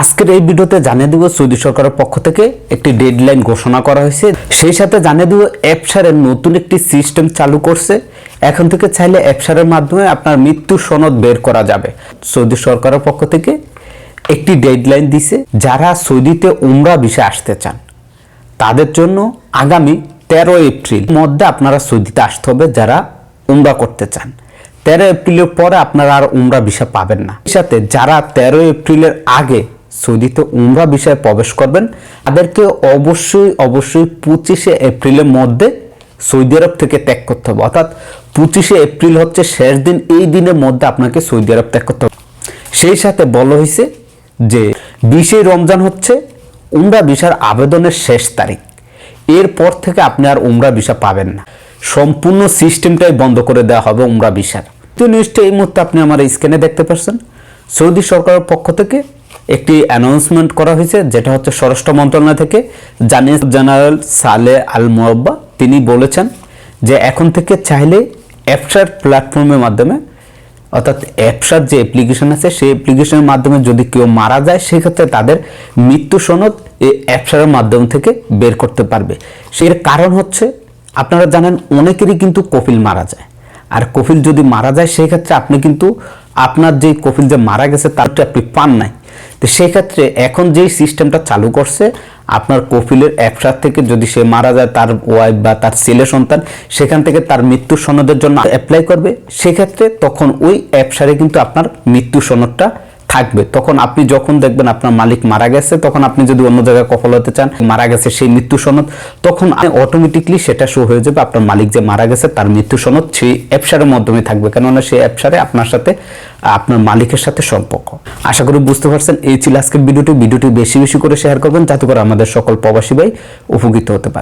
আজকের এই ভিডিওতে জানিয়ে দেব সৌদি সরকারের পক্ষ থেকে একটি ডেডলাইন ঘোষণা করা হয়েছে। সেই সাথে জানিয়ে দেব অ্যাপসারের নতুন একটি সিস্টেম চালু করছে। এখন থেকে চাইলে অ্যাপসারের মাধ্যমে আপনার মৃত্যু সনদ বের করা যাবে। সৌদি সরকারের পক্ষ থেকে একটি ডেডলাইন দিছে যারা সৌদিতে উমরা বিষয়ে আসতে চান। তাদের জন্য আগামী তেরো এপ্রিল মধ্যে আপনারা সৌদিতে আসতে হবে যারা উমরা করতে চান। তেরো এপ্রিলের পরে আপনারা আর উমরা ভিসা পাবেন না। সাথে যারা তেরো এপ্রিলের আগে সৌদিতে উমরা বিষয়ে প্রবেশ করবেন। তাদেরকে অবশ্যই অবশ্যই পঁচিশে এপ্রিলের মধ্যে সৌদি আরব থেকে ত্যাগ করতে হবে। অর্থাৎ পঁচিশে এপ্রিল হচ্ছে শেষ দিন, এই দিনের মধ্যে আপনাকে সৌদি আরব ত্যাগ করতে হবে। সেই সাথে বলা হয়েছে যে বিশে রমজান হচ্ছে উমরা ভিসার আবেদনের শেষ তারিখ। এরপর থেকে আপনি আর উমরা ভিসা পাবেন না। সম্পূর্ণ সিস্টেমটাই বন্ধ করে দেওয়া হবে উমরা ভিসার। তো নিউজটা এই মুহূর্তে আপনি আমার স্ক্রিনে দেখতে পাচ্ছেন সৌদি সরকারের পক্ষ থেকে একটি অ্যানাউন্সমেন্ট করা হয়েছে, যেটা হচ্ছে স্বরাষ্ট্র মন্ত্রণালয় থেকে। জানিয়ে জেনারেল সালে আল মোয়াব্বা তিনি বলেছেন যে এখন থেকে চাইলে অ্যাপসার প্ল্যাটফর্মের মাধ্যমে, অর্থাৎ অ্যাপসার যে অ্যাপ্লিকেশন আছে, সেই অ্যাপ্লিকেশনের মাধ্যমে যদি কেউ মারা যায়, সেক্ষেত্রে তাদের মৃত্যু সনদ এই অ্যাপসারের মাধ্যম থেকে বের করতে পারবে। এর কারণ হচ্ছে, আপনারা জানেন অনেকেরই কিন্তু কপিল মারা যায়। আর কপিল যদি মারা যায়, সেক্ষেত্রে আপনি কিন্তু আপনার যে কপিল যে মারা গেছে তারটা আপনি পান নাই। তো সেক্ষেত্রে এখন যেই সিস্টেমটা চালু করছে, আপনার কপিলের অ্যাপসার থেকে যদি সে মারা যায়, তার ওয়াইফ বা তার ছেলে সন্তান, সেখান থেকে তার মৃত্যু সনদের জন্য অ্যাপ্লাই করবে। সেক্ষেত্রে তখন ওই অ্যাপসারে কিন্তু আপনার মৃত্যু সনদটা থাকবে। তখন আপনি যখন দেখবেন আপনার মালিক মারা গেছে, তখন আপনি যদি অন্য জায়গায় কফল হতে চান, মারা গেছে সেই মৃত্যু সনদ, তখন অটোমেটিকলি সেটা শো হয়ে যাবে আপনার মালিক যে মারা গেছে, তার মৃত্যু সনদ সেই অ্যাপসারের মাধ্যমে থাকবে। কেননা সেই অ্যাপসারে আপনার সাথে, আপনার মালিকের সাথে সম্পর্ক। আশা করি বুঝতে পারছেন, এই ছিল আজকের ভিডিওটি। ভিডিওটি বেশি বেশি করে শেয়ার করবেন, যাতে করে আমাদের সকল প্রবাসী ভাই উপকৃত হতে পারে।